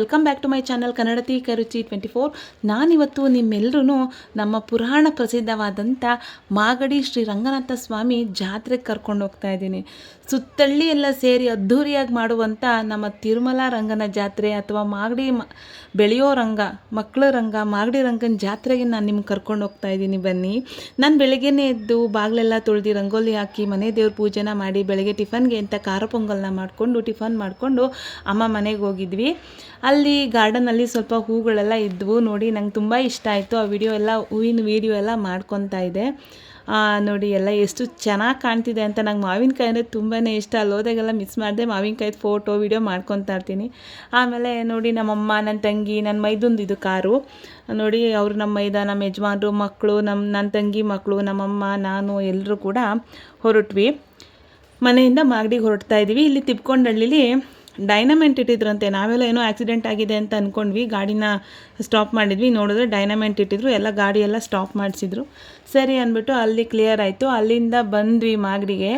Welcome back to my channel Kannadathi Karuchi twenty four ನಾನಿವತ್ತು ನಿಮ್ಮೆಲ್ಲರೂ ನಮ್ಮ ಪುರಾಣ ಪ್ರಸಿದ್ಧವಾದಂಥ ಮಾಗಡಿ ಶ್ರೀ ರಂಗನಾಥ ಸ್ವಾಮಿ ಜಾತ್ರೆಗೆ ಕರ್ಕೊಂಡು ಹೋಗ್ತಾ ಇದ್ದೀನಿ. ಸುತ್ತಳ್ಳಿ ಎಲ್ಲ ಸೇರಿ ಅದ್ಧೂರಿಯಾಗಿ ಮಾಡುವಂಥ ನಮ್ಮ ತಿರುಮಲ ರಂಗನ ಜಾತ್ರೆ ಅಥವಾ ಮಾಗಡಿ ಬೆಳೆಯೋ ರಂಗ, ಮಕ್ಕಳ ರಂಗ, ಮಾಗಡಿ ರಂಗನ ಜಾತ್ರೆಗೆ ನಾನು ನಿಮ್ಗೆ ಕರ್ಕೊಂಡು ಹೋಗ್ತಾ ಇದ್ದೀನಿ ಬನ್ನಿ. ನಾನು ಬೆಳಗ್ಗೆನೇ ಎದ್ದು ಬಾಗಿಲೆಲ್ಲ ತೊಳೆದು ರಂಗೋಲಿ ಹಾಕಿ ಮನೆ ದೇವ್ರ ಪೂಜೆನ ಮಾಡಿ ಬೆಳಗ್ಗೆ ಟಿಫನ್ಗೆ ಅಂತ ಖಾರ ಪೊಂಗಲ್ನ ಮಾಡಿಕೊಂಡು ಟಿಫನ್ ಮಾಡಿಕೊಂಡು ಅಮ್ಮ ಮನೆಗೆ ಹೋಗಿದ್ವಿ. ಅಲ್ಲಿ ಗಾರ್ಡನಲ್ಲಿ ಸ್ವಲ್ಪ ಹೂಗಳೆಲ್ಲ ಇದ್ವು ನೋಡಿ ನಂಗೆ ತುಂಬ ಇಷ್ಟ ಆಯಿತು. ಆ ವಿಡಿಯೋ ಎಲ್ಲ, ಹೂವಿನ ವಿಡಿಯೋ ಎಲ್ಲ ಮಾಡ್ಕೊತಾ ಇದೆ ನೋಡಿ ಎಲ್ಲ ಎಷ್ಟು ಚೆನ್ನಾಗಿ ಕಾಣ್ತಿದೆ ಅಂತ ನಂಗೆ ಮಾವಿನಕಾಯಿ ಅಂದರೆ ತುಂಬಾ ಇಷ್ಟ. ಅಲ್ಲಿ ಹೋದಾಗೆಲ್ಲ ಮಿಸ್ ಮಾಡಿದೆ. ಮಾವಿನಕಾಯಿ ಫೋಟೋ ವಿಡಿಯೋ ಮಾಡ್ಕೊತಾ ಇರ್ತೀನಿ. ಆಮೇಲೆ ನೋಡಿ ನಮ್ಮಮ್ಮ ನನ್ನ ತಂಗಿ ನನ್ನ ಮೈದೊಂದು ಇದು ಕಾರು. ನೋಡಿ ಅವರು ನಮ್ಮ ಮೈದ, ನಮ್ಮ ಯಜಮಾನರು ಮಕ್ಕಳು ನಮ್ಮ ನನ್ನ ತಂಗಿ ಮಕ್ಕಳು ನಮ್ಮಮ್ಮ, ನಾನು ಎಲ್ಲರೂ ಕೂಡ ಹೊರಟ್ವಿ. ಮನೆಯಿಂದ ಮಾಗಡಿಗೆ ಹೊರಡ್ತಾ ಇದ್ದೀವಿ. ಇಲ್ಲಿ ತಿಪ್ಕೊಂಡಳ್ಳಿಲಿ ಡೈನಮೆಂಟ್ ಇಟ್ಟಿದ್ರಂತೆ. ನಾವೆಲ್ಲ ಏನೋ ಆಕ್ಸಿಡೆಂಟ್ ಆಗಿದೆ ಅಂತ ಅಂದ್ಕೊಂಡ್ವಿ ಗಾಡಿನ ಸ್ಟಾಪ್ ಮಾಡಿದ್ವಿ. ನೋಡಿದ್ರೆ ಡೈನಮೆಂಟ್ ಇಟ್ಟಿದ್ರು. ಎಲ್ಲ ಗಾಡಿ ಎಲ್ಲ ಸ್ಟಾಪ್ ಮಾಡಿಸಿದ್ರು. ಸರಿ ಅಂದ್ಬಿಟ್ಟು ಅಲ್ಲಿ ಕ್ಲಿಯರ್ ಆಯಿತು. ಅಲ್ಲಿಂದ ಬಂದ್ವಿ ಮಾಗಡಿಗೆ.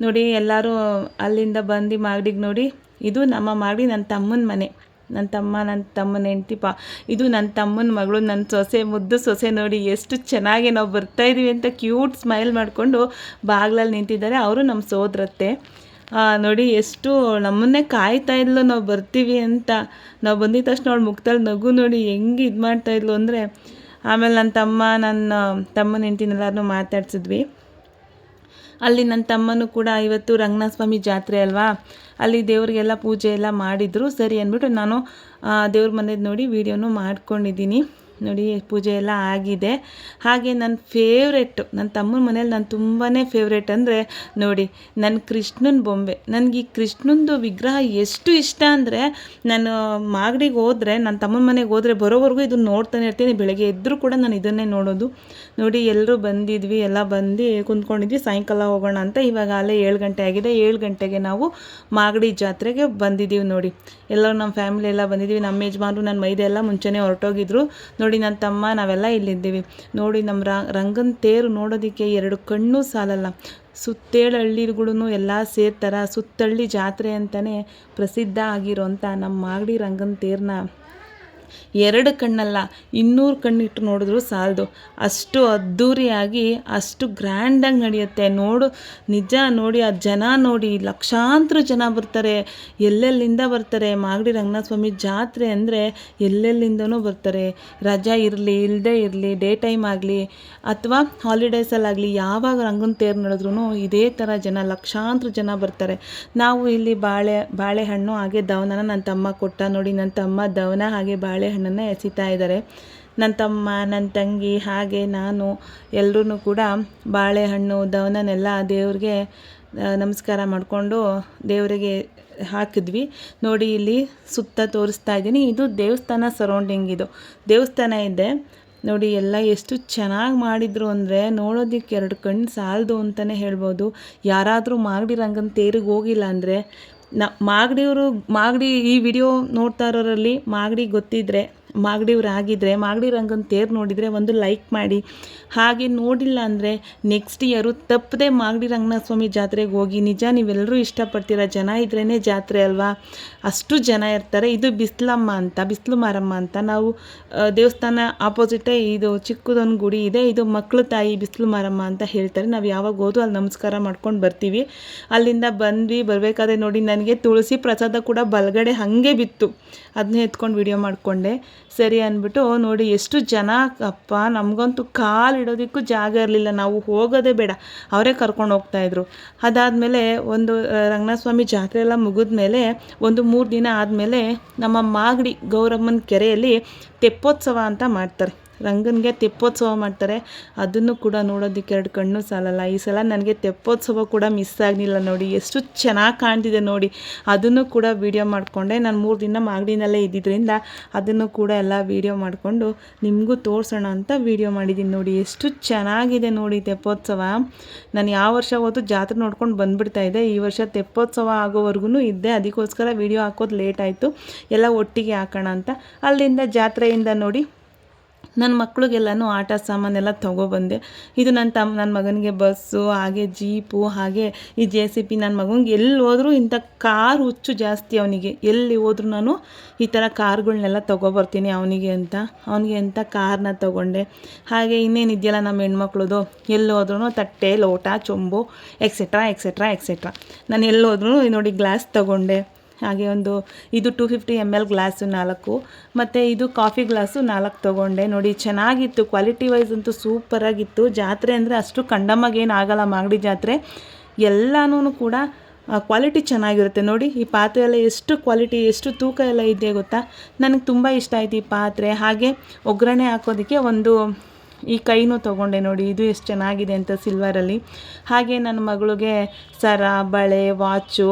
ನೋಡಿ, ಎಲ್ಲರೂ ಅಲ್ಲಿಂದ ಬಂದು ಮಾಗಡಿಗೆ ನೋಡಿ, ಇದು ನಮ್ಮ ಮಾಗಡಿ ನನ್ನ ತಮ್ಮನ ಮನೆ. ನನ್ನ ತಮ್ಮ ನನ್ನ ತಮ್ಮನ ಹೆಂಡ್ತಿ ಪಾ. ಇದು ನನ್ನ ತಮ್ಮನ ಮಗಳು. ನನ್ನ ಸೊಸೆ, ಮುದ್ದು ಸೊಸೆ ನೋಡಿ ಎಷ್ಟು ಚೆನ್ನಾಗಿ ನಾವು ಬರ್ತಾಯಿದ್ದೀವಿ ಅಂತ ಕ್ಯೂಟ್ ಸ್ಮೈಲ್ ಮಾಡಿಕೊಂಡು ಬಾಗ್ಲಲ್ಲಿ ನಿಂತಿದ್ದಾರೆ. ಅವರು ನಮ್ಮ ಸೋದರತ್ತೆ. ನೋಡಿ, ಎಷ್ಟು ನಮ್ಮನ್ನೇ ಕಾಯ್ತಾ ಇದ್ಲು ನಾವು ಬರ್ತೀವಿ ಅಂತ. ನಾವು ಬಂದಿದ್ದ ತಕ್ಷಣ ಅವಳು ಮುಖದಲ್ಲಿ ನಗು ನೋಡಿ ಹೆಂಗೆ ಇದು ಮಾಡ್ತಾ ಇದ್ಲು ಅಂದರೆ, ಆಮೇಲೆ ನನ್ನ ತಮ್ಮ ನನ್ನ ತಮ್ಮನ ಹೆಂಡ್ತಿನೆಲ್ಲರನ್ನೂ ಮಾತಾಡ್ಸಿದ್ವಿ. ಅಲ್ಲಿ ನನ್ನ ತಮ್ಮನೂ ಕೂಡ ಇವತ್ತು ರಂಗನಾಥ ಸ್ವಾಮಿ ಜಾತ್ರೆ ಅಲ್ವಾ? ಅಲ್ಲಿ ದೇವರಿಗೆಲ್ಲ ಪೂಜೆ ಎಲ್ಲ ಮಾಡಿದರು. ಸರಿ ಅಂದ್ಬಿಟ್ಟು ನಾನು ದೇವ್ರ ಮನೇದು ನೋಡಿ ವೀಡಿಯೋನು ಮಾಡ್ಕೊಂಡಿದ್ದೀನಿ. ನೋಡಿ, ಪೂಜೆ ಎಲ್ಲ ಆಗಿದೆ. ಹಾಗೆ ನನ್ನ ಫೇವ್ರೆಟ್ಟು ನನ್ನ ತಮ್ಮನ ಮನೇಲಿ ನಾನು ತುಂಬಾ ಫೇವ್ರೆಟ್ ಅಂದರೆ ನೋಡಿ ನನ್ನ ಕೃಷ್ಣನ ಬೊಂಬೆ. ನನಗೆ ಈ ಕೃಷ್ಣಂದು ವಿಗ್ರಹ ಎಷ್ಟು ಇಷ್ಟ ಅಂದರೆ, ನಾನು ಮಾಗಡಿಗೆ ಹೋದರೆ ನನ್ನ ತಮ್ಮನ ಮನೆಗೆ ಹೋದರೆ ಬರೋವರೆಗೂ ಇದನ್ನು ನೋಡ್ತಾನೆ ಇರ್ತೀನಿ. ಬೆಳಗ್ಗೆ ಎದ್ದರೂ ಕೂಡ ನಾನು ಇದನ್ನೇ ನೋಡೋದು. ನೋಡಿ ಎಲ್ಲರೂ ಬಂದಿದ್ವಿ, ಎಲ್ಲ ಬಂದು ಕುಂತ್ಕೊಂಡಿದ್ವಿ. ಸಾಯಂಕಾಲ ಹೋಗೋಣ ಅಂತ ಇವಾಗ ಅಲ್ಲೇ ಏಳು ಗಂಟೆ ಆಗಿದೆ. ಏಳು ಗಂಟೆಗೆ ನಾವು ಮಾಗಡಿ ಜಾತ್ರೆಗೆ ಬಂದಿದ್ದೀವಿ ನೋಡಿ. ಎಲ್ಲರೂ ನಮ್ಮ ಫ್ಯಾಮಿಲಿ ಎಲ್ಲ ಬಂದಿದ್ದೀವಿ. ನಮ್ಮ ಯಜಮಾನರು ನನ್ನ ಮೈದೆ ಎಲ್ಲ ಮುಂಚೆನೇ ಹೊರಟೋಗಿದ್ರು. ನೋಡಿ ನನ್ನ ತಮ್ಮ, ನಾವೆಲ್ಲ ಇಲ್ಲಿದ್ದೀವಿ. ನೋಡಿ ನಮ್ಮ ರಂಗನ ತೇರು ನೋಡೋದಕ್ಕೆ ಎರಡು ಕಣ್ಣು ಸಾಲಲ್ಲ. ಸುತ್ತೇಳು ಹಳ್ಳಿಗಳು ಎಲ್ಲ ಸೇರ್ತಾರೆ. ಸುತ್ತಳ್ಳಿ ಜಾತ್ರೆ ಅಂತಲೇ ಪ್ರಸಿದ್ಧ ಆಗಿರೋಂಥ ನಮ್ಮ ಮಾಗಡಿ ರಂಗನ ತೇರನ್ನ ಎರಡು ಕಣ್ಣಲ್ಲ, ಇನ್ನೂರು ಕಣ್ಣಿಟ್ಟು ನೋಡಿದ್ರು ಸಾಲದು. ಅಷ್ಟು ಅದ್ಧೂರಿಯಾಗಿ ಅಷ್ಟು ಗ್ರ್ಯಾಂಡಾಗಿ ನಡೆಯುತ್ತೆ. ನೋಡು, ನಿಜ ನೋಡಿ, ಆ ಜನ ನೋಡಿ, ಲಕ್ಷಾಂತರ ಜನ ಬರ್ತಾರೆ. ಎಲ್ಲೆಲ್ಲಿಂದ ಬರ್ತಾರೆ? ಮಾಗಡಿ ರಂಗನಾಥ ಸ್ವಾಮಿ ಜಾತ್ರೆ ಅಂದರೆ ಎಲ್ಲೆಲ್ಲಿಂದನೂ ಬರ್ತಾರೆ. ರಜಾ ಇರಲಿ ಇಲ್ಲದೇ ಇರಲಿ, ಡೇ ಟೈಮ್ ಆಗಲಿ, ಅಥವಾ ಹಾಲಿಡೇಸಲ್ಲಾಗಲಿ ಯಾವಾಗ ರಂಗನ ತೇರು ನಡೆದ್ರೂ ಇದೇ ಥರ ಜನ, ಲಕ್ಷಾಂತರ ಜನ ಬರ್ತಾರೆ. ನಾವು ಇಲ್ಲಿ ಬಾಳೆ, ಬಾಳೆಹಣ್ಣು ಹಾಗೆ ದವನನ ನನ್ನ ತಮ್ಮ ಕೊಟ್ಟ ನೋಡಿ ನನ್ನ ತಮ್ಮ ದವನ ಹಾಗೆ ಬಾಳೆಹಣ್ಣನ್ನು ಎಸಿತಾ ಇದ್ದಾರೆ. ನನ್ನ ತಮ್ಮ ನನ್ನ ತಂಗಿ, ಹಾಗೆ ನಾನು ಎಲ್ಲರೂ ಕೂಡ ಬಾಳೆಹಣ್ಣು ದವನನ್ನೆಲ್ಲ ದೇವ್ರಿಗೆ ನಮಸ್ಕಾರ ಮಾಡಿಕೊಂಡು ದೇವರಿಗೆ ಹಾಕಿದ್ವಿ. ನೋಡಿ, ಇಲ್ಲಿ ಸುತ್ತ ತೋರಿಸ್ತಾ ಇದ್ದೀನಿ. ಇದು ದೇವಸ್ಥಾನ ಸರೌಂಡಿಂಗ್ ಇದು. ದೇವಸ್ಥಾನ ಇದೆ. ನೋಡಿ, ಎಲ್ಲ ಎಷ್ಟು ಚೆನ್ನಾಗಿ ಮಾಡಿದ್ರು ಅಂದರೆ ನೋಡೋದಕ್ಕೆ ಎರಡು ಕಣ್ಣು ಸಾಲದು ಅಂತಲೇ ಹೇಳ್ಬೋದು. ಯಾರಾದರೂ ಮಾಗಡಿ ರಂಗನ ತೇರಿಗೆ ಹೋಗಿಲ್ಲ ಅಂದರೆ ನ ಮಾಗಡಿಯವರು ಮಾಗಡಿ ಈ ವಿಡಿಯೋ ನೋಡ್ತಾ ಇರೋರಲ್ಲಿ ಮಾಗಡಿ ಗೊತ್ತಿದ್ದರೆ ಮಾಗಡಿಯವ್ರು ಆಗಿದ್ದರೆ ಮಾಗಡಿ ರಂಗನ ತೇರು ನೋಡಿದರೆ ಒಂದು ಲೈಕ್ ಮಾಡಿ. ಹಾಗೆ ನೋಡಿಲ್ಲ ಅಂದರೆ ನೆಕ್ಸ್ಟ್ ಇಯರು ತಪ್ಪದೆ ಮಾಗಡಿ ರಂಗನಾಥ ಸ್ವಾಮಿ ಜಾತ್ರೆಗೆ ಹೋಗಿ, ನಿಜ ನೀವೆಲ್ಲರೂ ಇಷ್ಟಪಡ್ತೀರ? ಜನ ಇದ್ರೇ ಜಾತ್ರೆ ಅಲ್ವಾ? ಅಷ್ಟು ಜನ ಇರ್ತಾರೆ. ಇದು ಬಿಸ್ಲಮ್ಮ ಅಂತ, ಬಿಸ್ಲು ಮಾರಮ್ಮ ಅಂತ. ನಾವು ದೇವಸ್ಥಾನ ಆಪೋಸಿಟೇ ಇದು ಚಿಕ್ಕದೊಂದು ಗುಡಿ ಇದೆ. ಇದು ಮಕ್ಕಳು ತಾಯಿ ಬಿಸ್ಲು ಮಾರಮ್ಮ ಅಂತ ಹೇಳ್ತಾರೆ. ನಾವು ಯಾವಾಗ ಹೋದ್ವು ಅಲ್ಲಿ ನಮಸ್ಕಾರ ಮಾಡ್ಕೊಂಡು ಬರ್ತೀವಿ. ಅಲ್ಲಿಂದ ಬಂದ್ವಿ, ಬರಬೇಕಾದ್ರೆ ನೋಡಿ ನನಗೆ ತುಳಸಿ ಪ್ರಸಾದ ಕೂಡ ಬಲಗಡೆ ಹಾಗೆ ಬಿತ್ತು. ಅದನ್ನೇ ಎತ್ಕೊಂಡು ವಿಡಿಯೋ ಮಾಡಿಕೊಂಡೆ. ಸರಿ ಅಂದ್ಬಿಟ್ಟು, ನೋಡಿ ಎಷ್ಟು ಜನ ಅಪ್ಪ, ನಮಗಂತೂ ಕಾಲು ಇಡೋದಕ್ಕೂ ಜಾಗ ಇರಲಿಲ್ಲ, ನಾವು ಹೋಗೋದೇ ಬೇಡ, ಅವರೇ ಕರ್ಕೊಂಡು ಹೋಗ್ತಾಯಿದ್ರು ಅದಾದಮೇಲೆ ಒಂದು ರಂಗನಾಥಸ್ವಾಮಿ ರಂಗನಾಥ ಸ್ವಾಮಿ ಜಾತ್ರೆ ಎಲ್ಲ ಮುಗಿದ್ಮೇಲೆ, ಒಂದು ಮೂರು ದಿನ ಆದಮೇಲೆ ನಮ್ಮ ಮಾಗಡಿ ಗೌರಮ್ಮನ ಕೆರೆಯಲ್ಲಿ ತೆಪ್ಪೋತ್ಸವ ಅಂತ ಮಾಡ್ತಾರೆ. ರಂಗನಿಗೆ ತೆಪ್ಪೋತ್ಸವ ಮಾಡ್ತಾರೆ. ಅದನ್ನು ಕೂಡ ನೋಡೋದಕ್ಕೆ ಎರಡು ಕಣ್ಣು ಸಾಲಲ್ಲ. ಈ ಸಲ ನನಗೆ ತೆಪ್ಪೋತ್ಸವ ಕೂಡ ಮಿಸ್ ಆಗಲಿಲ್ಲ ನೋಡಿ. ಎಷ್ಟು ಚೆನ್ನಾಗಿ ಕಾಣ್ತಿದೆ ನೋಡಿ. ಅದನ್ನು ಕೂಡ ವೀಡಿಯೋ ಮಾಡಿಕೊಂಡೆ. ನಾನು ಮೂರು ದಿನ ಮಾಗಡಿನಲ್ಲೇ ಇದ್ದಿದ್ದರಿಂದ ಅದನ್ನು ಕೂಡ ಎಲ್ಲ ವೀಡಿಯೋ ಮಾಡಿಕೊಂಡು ನಿಮಗೂ ತೋರಿಸೋಣ ಅಂತ ವೀಡಿಯೋ ಮಾಡಿದ್ದೀನಿ ನೋಡಿ. ಎಷ್ಟು ಚೆನ್ನಾಗಿದೆ ನೋಡಿ ತೆಪ್ಪೋತ್ಸವ. ನಾನು ಯಾವ ವರ್ಷ ಹೋದ್ರು ಜಾತ್ರೆ ನೋಡ್ಕೊಂಡು ಬಂದುಬಿಡ್ತಾ ಇದ್ದೆ. ಈ ವರ್ಷ ತೆಪ್ಪೋತ್ಸವ ಆಗೋವರೆಗೂ ಇದ್ದೆ. ಅದಕ್ಕೋಸ್ಕರ ವೀಡಿಯೋ ಹಾಕೋದು ಲೇಟ್ ಆಯಿತು. ಎಲ್ಲ ಒಟ್ಟಿಗೆ ಹಾಕೋಣ ಅಂತ. ಅಲ್ಲಿಂದ ಜಾತ್ರೆಯಿಂದ ನೋಡಿ ನನ್ನ ಮಕ್ಳಿಗೆಲ್ಲನೂ ಆಟ ಸಾಮಾನೆಲ್ಲ ತೊಗೊಬಂದೆ. ಇದು ನನ್ನ ತಮ್ಮ ನನ್ನ ಮಗನಿಗೆ ಬಸ್ಸು, ಹಾಗೆ ಜೀಪು, ಹಾಗೆ ಈ ಜೆ ಸಿ ಪಿ ನನ್ನ ಮಗನಿಗೆ ಎಲ್ಲಿ ಹೋದರೂ ಇಂಥ ಕಾರ್ ಹುಚ್ಚು ಜಾಸ್ತಿ ಅವನಿಗೆ. ಎಲ್ಲಿ ಹೋದ್ರೂ ನಾನು ಈ ಥರ ಕಾರ್ಗಳನ್ನೆಲ್ಲ ತೊಗೊಬರ್ತೀನಿ ಅವನಿಗೆ ಅಂತ. ಅವನಿಗೆ ಅಂತ ಕಾರ್ನ ತೊಗೊಂಡೆ. ಹಾಗೆ ಇನ್ನೇನಿದೆಯಲ್ಲ ನಮ್ಮ ಹೆಣ್ಮಕ್ಳದು. ಎಲ್ಲಿ ಹೋದ್ರೂ ತಟ್ಟೆ, ಲೋಟ, ಚೊಂಬು ಎಕ್ಸೆಟ್ರಾ ಎಕ್ಸೆಟ್ರಾ ಎಕ್ಸೆಟ್ರಾ ನಾನು ಎಲ್ಲಿ ಹೋದ್ರೂ ನೋಡಿ ಗ್ಲಾಸ್ ತೊಗೊಂಡೆ. ಹಾಗೆ ಒಂದು ಇದು two fifty M L glass ನಾಲ್ಕು. ಮತ್ತು ಇದು ಕಾಫಿ ಗ್ಲಾಸು ನಾಲ್ಕು ತೊಗೊಂಡೆ. ನೋಡಿ, ಚೆನ್ನಾಗಿತ್ತು. ಕ್ವಾಲಿಟಿ ವೈಸ್ ಅಂತೂ ಸೂಪರಾಗಿತ್ತು ಜಾತ್ರೆ ಅಂದರೆ ಅಷ್ಟು ಕಂಡಮ್ಮಾಗೇನು ಆಗಲ್ಲ ಮಾಗಡಿ ಜಾತ್ರೆ. ಎಲ್ಲನೂ ಕೂಡ ಕ್ವಾಲಿಟಿ ಚೆನ್ನಾಗಿರುತ್ತೆ. ನೋಡಿ, ಈ ಪಾತ್ರೆ ಎಲ್ಲ ಎಷ್ಟು ಕ್ವಾಲಿಟಿ ಎಷ್ಟು ತೂಕ ಎಲ್ಲ ಇದೆ ಗೊತ್ತಾ? ನನಗೆ ತುಂಬ ಇಷ್ಟ ಆಯಿತು ಈ ಪಾತ್ರೆ. ಹಾಗೆ ಒಗ್ಗರಣೆ ಹಾಕೋದಕ್ಕೆ ಒಂದು, ಈ ಕೈನೂ ತೊಗೊಂಡೆ. ನೋಡಿ, ಇದು ಎಷ್ಟು ಚೆನ್ನಾಗಿದೆ ಅಂತ ಸಿಲ್ವರಲ್ಲಿ ಹಾಗೆ ನನ್ನ ಮಗಳಿಗೆ ಸರ, ಬಳೆ ವಾಚು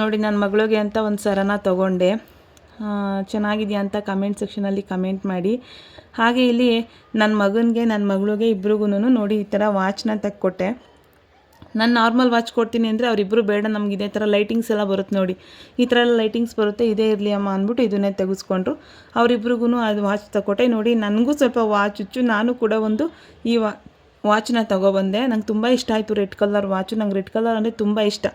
ನೋಡಿ ನನ್ನ ಮಗಳಿಗೆ ಅಂತ ಒಂದು ಸರನ ತಗೊಂಡೆ. ಚೆನ್ನಾಗಿದೆಯಾ ಅಂತ ಕಮೆಂಟ್ ಸೆಕ್ಷನಲ್ಲಿ ಕಮೆಂಟ್ ಮಾಡಿ. ಹಾಗೆ ಇಲ್ಲಿ ನನ್ನ ಮಗನಿಗೆ ನನ್ನ ಮಗಳಿಗೆ ಇಬ್ರಿಗೂ ನೋಡಿ, ಈ ಥರ ವಾಚ್ನ ತೆಕ್ಕೊಟ್ಟೆ. ನಾನು ನಾರ್ಮಲ್ ವಾಚ್ ಕೊಡ್ತೀನಿ ಅಂದರೆ ಅವರಿಬ್ಬರು ಬೇಡ, ನಮ್ಗೆ ಇದೇ ಥರ ಲೈಟಿಂಗ್ಸ್ ಎಲ್ಲ ಬರುತ್ತೆ ನೋಡಿ. ಈ ಥರ ಎಲ್ಲ ಲೈಟಿಂಗ್ಸ್ ಬರುತ್ತೆ, ಇದೇ ಇರಲಿ ಅಮ್ಮ ಅಂದ್ಬಿಟ್ಟು ಇದನ್ನೇ ತೆಗೆಸ್ಕೊಂಡ್ರು. ಅವರಿಬ್ರಿಗೂ ಅದು ವಾಚ್ ತಗೊಟ್ಟೆ ನೋಡಿ, ನನಗೂ ಸ್ವಲ್ಪ ವಾಚ್ ಹುಚ್ಚು ನಾನು ಕೂಡ ಒಂದು ಈ ವಾ ವಾಚ್ನ ತೊಗೊಬಂದೆ. ನಂಗೆ ತುಂಬ ಇಷ್ಟ ಆಯಿತು ರೆಡ್ ಕಲರ್ ವಾಚು. ನಂಗೆ ರೆಡ್ ಕಲರ್ ಅಂದರೆ ತುಂಬ ಇಷ್ಟ.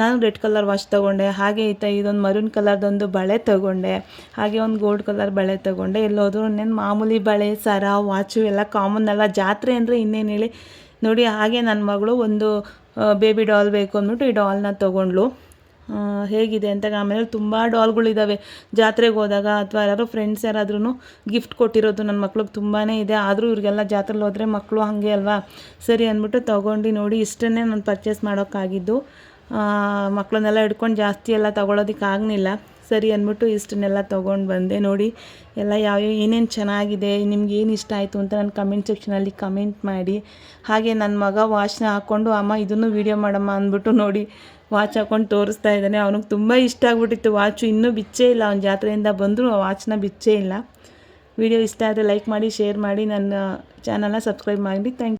ನಾನು ರೆಡ್ ಕಲರ್ ವಾಚ್ ತೊಗೊಂಡೆ. ಹಾಗೆ ಈತ ಇದೊಂದು ಮರೂನ್ ಕಲರ್ದೊಂದು ಬಳೆ ತೊಗೊಂಡೆ. ಹಾಗೆ ಒಂದು ಗೋಲ್ಡ್ ಕಲರ್ ಬಳೆ ತೊಗೊಂಡೆ. ಎಲ್ಲೋದ್ರು ಇನ್ನೇನು ಮಾಮೂಲಿ ಬಳೆ, ಸರ, ವಾಚು ಎಲ್ಲ ಕಾಮನ್ ಅಲ್ಲ. ಜಾತ್ರೆ ಅಂದರೆ ಇನ್ನೇನು ಹೇಳಿ. ನೋಡಿ, ಹಾಗೆ ನನ್ನ ಮಗಳು ಒಂದು ಬೇಬಿ ಡಾಲ್ ಬೇಕು ಅಂದ್ಬಿಟ್ಟು ಈ ಡಾಲ್ನ ತೊಗೊಂಡ್ಳು. ಹೇಗಿದೆ ಅಂತ ಆಮೇಲೆ ತುಂಬ ಡಾಲ್ಗಳಿದ್ದಾವೆ ಜಾತ್ರೆಗೆ ಹೋದಾಗ ಅಥವಾ ಯಾರಾದ್ರು ಫ್ರೆಂಡ್ಸ್ ಯಾರಾದ್ರೂ ಗಿಫ್ಟ್ ಕೊಟ್ಟಿರೋದು ನನ್ನ ಮಕ್ಳಿಗೆ ತುಂಬಾ ಇದೆ. ಆದರೂ ಇವ್ರಿಗೆಲ್ಲ ಜಾತ್ರೆಲಿ ಹೋದರೆ ಮಕ್ಕಳು ಹಾಗೆ ಅಲ್ವಾ? ಸರಿ ಅಂದ್ಬಿಟ್ಟು ತೊಗೊಂಡು ನೋಡಿ, ಇಷ್ಟನ್ನೇ ನಾನು ಪರ್ಚೇಸ್ ಮಾಡೋಕ್ಕಾಗಿದ್ದು. ಮಕ್ಕಳನ್ನೆಲ್ಲ ಹಿಡ್ಕೊಂಡು ಜಾಸ್ತಿ ಎಲ್ಲ ತೊಗೊಳೋದಕ್ಕೆ ಆಗಲಿಲ್ಲ ಸರಿ ಅಂದ್ಬಿಟ್ಟು ಇಷ್ಟನ್ನೆಲ್ಲ ತೊಗೊಂಡು ಬಂದೆ. ನೋಡಿ, ಎಲ್ಲ ಯಾವ್ಯಾವ ಏನೇನು ಚೆನ್ನಾಗಿದೆ, ನಿಮ್ಗೆ ಏನು ಇಷ್ಟ ಆಯಿತು ಅಂತ ನಾನು ಕಮೆಂಟ್ ಸೆಕ್ಷನಲ್ಲಿ ಕಮೆಂಟ್ ಮಾಡಿ. ಹಾಗೆ ನನ್ನ ಮಗ ವಾಚ್ನ ಹಾಕ್ಕೊಂಡು ಅಮ್ಮ, ಇದನ್ನು ವೀಡಿಯೋ ಮಾಡಮ್ಮ ಅಂದ್ಬಿಟ್ಟು ನೋಡಿ ವಾಚ್ ಹಾಕ್ಕೊಂಡು ತೋರಿಸ್ತಾ ಇದ್ದಾನೆ. ಅವನಿಗೆ ತುಂಬ ಇಷ್ಟ ಆಗ್ಬಿಟ್ಟಿತ್ತು ವಾಚು ಇನ್ನೂ ಬಿಚ್ಚೇ ಇಲ್ಲ. ಅವ್ನ ಜಾತ್ರೆಯಿಂದ ಬಂದರೂ ಆ ವಾಚ್ನ ಬಿಚ್ಚೇ ಇಲ್ಲ. ವಿಡಿಯೋ ಇಷ್ಟ ಆದರೆ ಲೈಕ್ ಮಾಡಿ ಶೇರ್ ಮಾಡಿ. ನನ್ನ ಚಾನಲ್ನ ಸಬ್ಸ್ಕ್ರೈಬ್ ಮಾಡಿ. ಥ್ಯಾಂಕ್